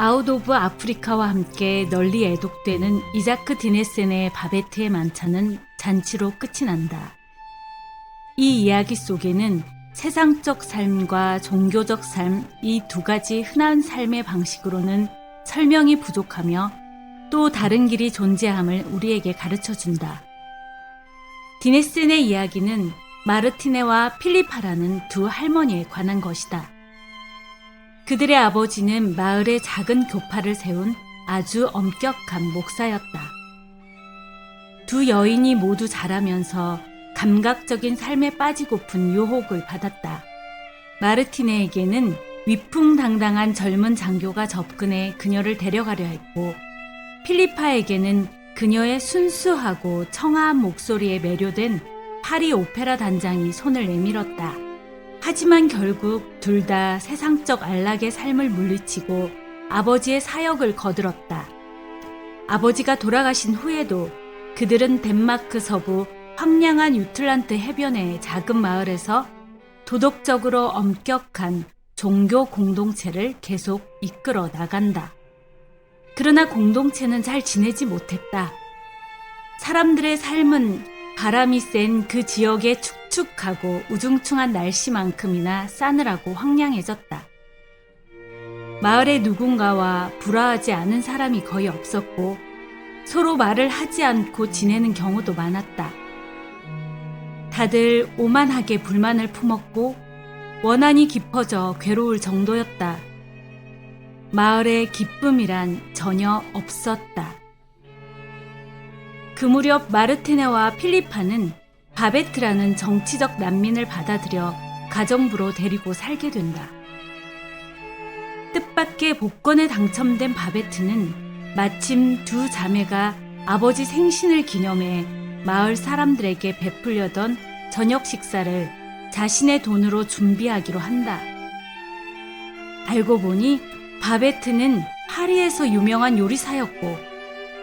아웃 오브 아프리카와 함께 널리 애독되는 이자크 디네센의 바베트의 만찬은 잔치로 끝이 난다. 이 이야기 속에는 세상적 삶과 종교적 삶 이 두 가지 흔한 삶의 방식으로는 설명이 부족하며 또 다른 길이 존재함을 우리에게 가르쳐 준다. 디네센의 이야기는 마르티네와 필리파라는 두 할머니에 관한 것이다. 그들의 아버지는 마을에 작은 교파를 세운 아주 엄격한 목사였다. 두 여인이 모두 자라면서 감각적인 삶에 빠지고픈 유혹을 받았다. 마르티네에게는 위풍당당한 젊은 장교가 접근해 그녀를 데려가려 했고, 필리파에게는 그녀의 순수하고 청아한 목소리에 매료된 파리 오페라 단장이 손을 내밀었다. 하지만 결국 둘 다 세상적 안락의 삶을 물리치고 아버지의 사역을 거들었다. 아버지가 돌아가신 후에도 그들은 덴마크 서부 황량한 유틀란트 해변의 작은 마을에서 도덕적으로 엄격한 종교 공동체를 계속 이끌어 나간다. 그러나 공동체는 잘 지내지 못했다. 사람들의 삶은 바람이 센 그 지역의 축 축하고 우중충한 날씨만큼이나 싸늘하고 황량해졌다. 마을에 누군가와 불화하지 않은 사람이 거의 없었고 서로 말을 하지 않고 지내는 경우도 많았다. 다들 오만하게 불만을 품었고 원한이 깊어져 괴로울 정도였다. 마을에 기쁨이란 전혀 없었다. 그 무렵 마르티네와 필리파는 바베트라는 정치적 난민을 받아들여 가정부로 데리고 살게 된다. 뜻밖의 복권에 당첨된 바베트는 마침 두 자매가 아버지 생신을 기념해 마을 사람들에게 베풀려던 저녁 식사를 자신의 돈으로 준비하기로 한다. 알고 보니 바베트는 파리에서 유명한 요리사였고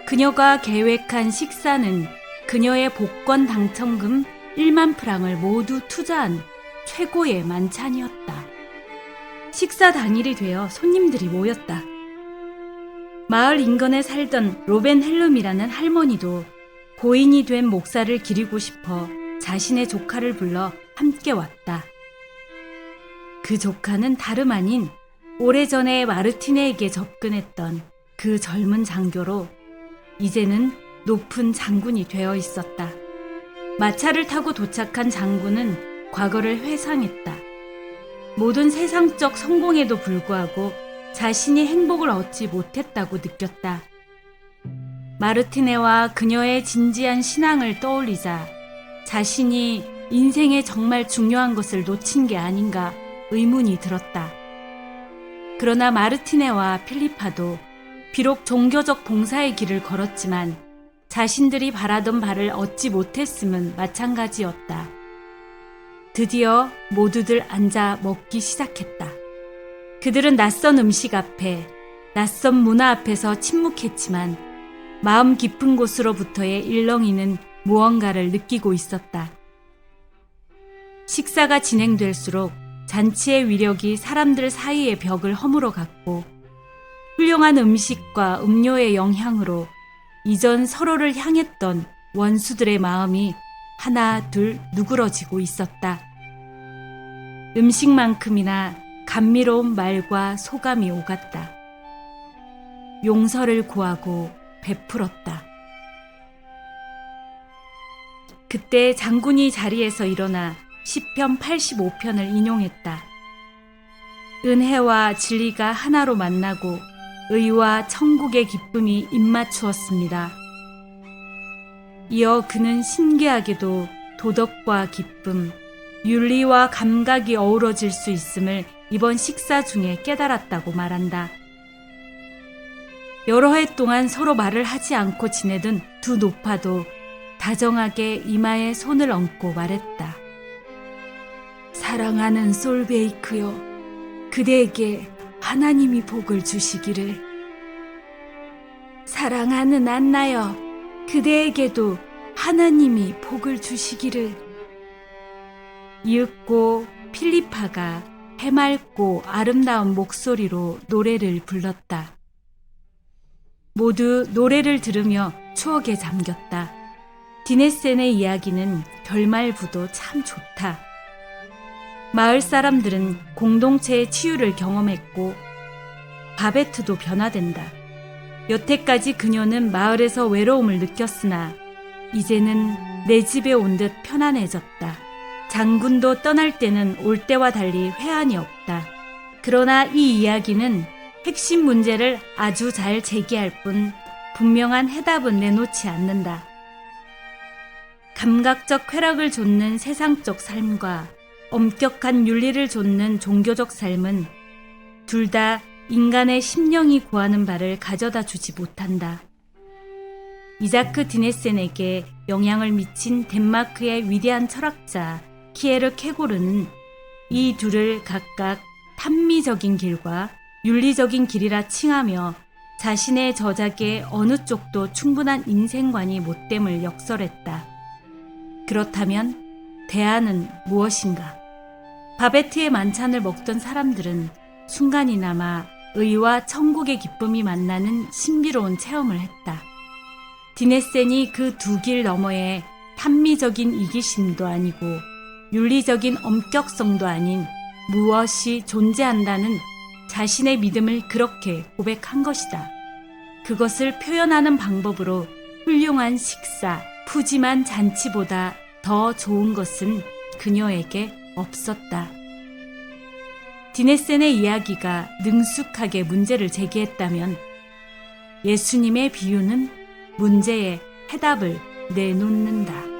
그녀가 계획한 식사는 그녀의 복권 당첨금 1만 프랑을 모두 투자한 최고의 만찬이었다. 식사 당일이 되어 손님들이 모였다. 마을 인근에 살던 로벤 헬룸이라는 할머니도 고인이 된 목사를 기리고 싶어 자신의 조카를 불러 함께 왔다. 그 조카는 다름 아닌 오래전에 마르티네에게 접근했던 그 젊은 장교로 이제는 높은 장군이 되어 있었다. 마차를 타고 도착한 장군은 과거를 회상했다. 모든 세상적 성공에도 불구하고 자신이 행복을 얻지 못했다고 느꼈다. 마르티네와 그녀의 진지한 신앙을 떠올리자 자신이 인생에 정말 중요한 것을 놓친 게 아닌가 의문이 들었다. 그러나 마르티네와 필리파도 비록 종교적 봉사의 길을 걸었지만 자신들이 바라던 바를 얻지 못했음은 마찬가지였다. 드디어 모두들 앉아 먹기 시작했다. 그들은 낯선 음식 앞에, 낯선 문화 앞에서 침묵했지만 마음 깊은 곳으로부터의 일렁이는 무언가를 느끼고 있었다. 식사가 진행될수록 잔치의 위력이 사람들 사이의 벽을 허물어 갔고 훌륭한 음식과 음료의 영향으로 이전 서로를 향했던 원수들의 마음이 하나 둘 누그러지고 있었다. 음식만큼이나 감미로운 말과 소감이 오갔다. 용서를 구하고 베풀었다. 그때 장군이 자리에서 일어나 시편 85편을 인용했다. 은혜와 진리가 하나로 만나고 의와 천국의 기쁨이 입맞추었습니다. 이어 그는 신기하게도 도덕과 기쁨, 윤리와 감각이 어우러질 수 있음을 이번 식사 중에 깨달았다고 말한다. 여러 해 동안 서로 말을 하지 않고 지내던 두 노파도 다정하게 이마에 손을 얹고 말했다. 사랑하는 솔베이크요. 그대에게 하나님이 복을 주시기를. 사랑하는 안나여. 그대에게도 하나님이 복을 주시기를. 이윽고 필리파가 해맑고 아름다운 목소리로 노래를 불렀다. 모두 노래를 들으며 추억에 잠겼다. 디네센의 이야기는 결말부도 참 좋다. 마을 사람들은 공동체의 치유를 경험했고 바베트도 변화된다. 여태까지 그녀는 마을에서 외로움을 느꼈으나 이제는 내 집에 온 듯 편안해졌다. 장군도 떠날 때는 올 때와 달리 회한이 없다. 그러나 이 이야기는 핵심 문제를 아주 잘 제기할 뿐 분명한 해답은 내놓지 않는다. 감각적 쾌락을 좇는 세상적 삶과 엄격한 윤리를 좇는 종교적 삶은 둘 다 인간의 심령이 구하는 바를 가져다 주지 못한다. 이자크 디네센에게 영향을 미친 덴마크의 위대한 철학자 키에르 케고르는 이 둘을 각각 탐미적인 길과 윤리적인 길이라 칭하며 자신의 저작에 어느 쪽도 충분한 인생관이 못됨을 역설했다. 그렇다면 대안은 무엇인가? 바베트의 만찬을 먹던 사람들은 순간이나마 의와 천국의 기쁨이 만나는 신비로운 체험을 했다. 디네센이 그 두 길 너머에 탐미적인 이기심도 아니고 윤리적인 엄격성도 아닌 무엇이 존재한다는 자신의 믿음을 그렇게 고백한 것이다. 그것을 표현하는 방법으로 훌륭한 식사, 푸짐한 잔치보다 더 좋은 것은 그녀에게 없었다. 디네센의 이야기가 능숙하게 문제를 제기했다면 예수님의 비유는 문제의 해답을 내놓는다.